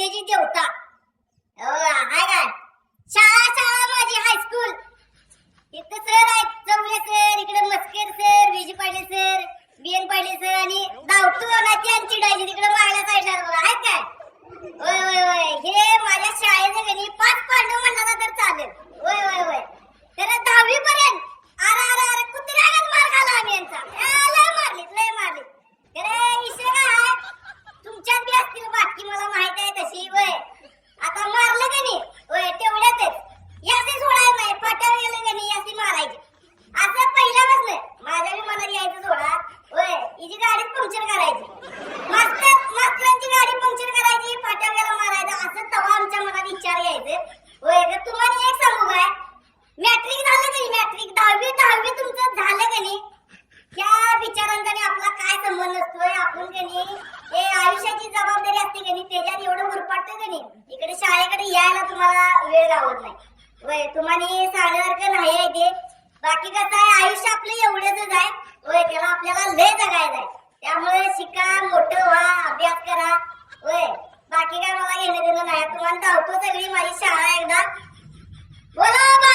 विद्येची देवता हो हाय काय? शाळा शाळा माझी हायस्कूल इथं सर आहेत चौले सर इकडे Maskare sir VG Patil sir BN Patil sir आणि धावतो ना त्यांची डायची तिकडे मागल्या साईडला आहेत काय? पंक्चर करायची. मास्तर मास्तरांची गाडी पंक्चर करायची फाट्यावर मारायचं. असं तवा आमच्या मनात विचार यायचे. वय ग तुम्हाला एक सांगू काय? मॅट्रिक झालं का नाही मॅट्रिक दहावी दहावी तुमचं झालं का नाही? त्या विचारांचा आणि आपला काय संबंध असतोय? आपण का नाही हे आयुष्याची जबाबदारी असते का नाही? त्याच्यात एवढं मुरपाटतं का नाही? इकडे शाळेकडे यायला तुम्हाला वेळ गावत नाही. वय तुम्हाला सांगण्यासारखं नाही आहे ते? बाकी कसं आहे? आयुष्य आपलं एवढंच आहे. वय त्याला आपल्याला लय जगायचं आहे. सगळी माझी शाळा एकदा बोला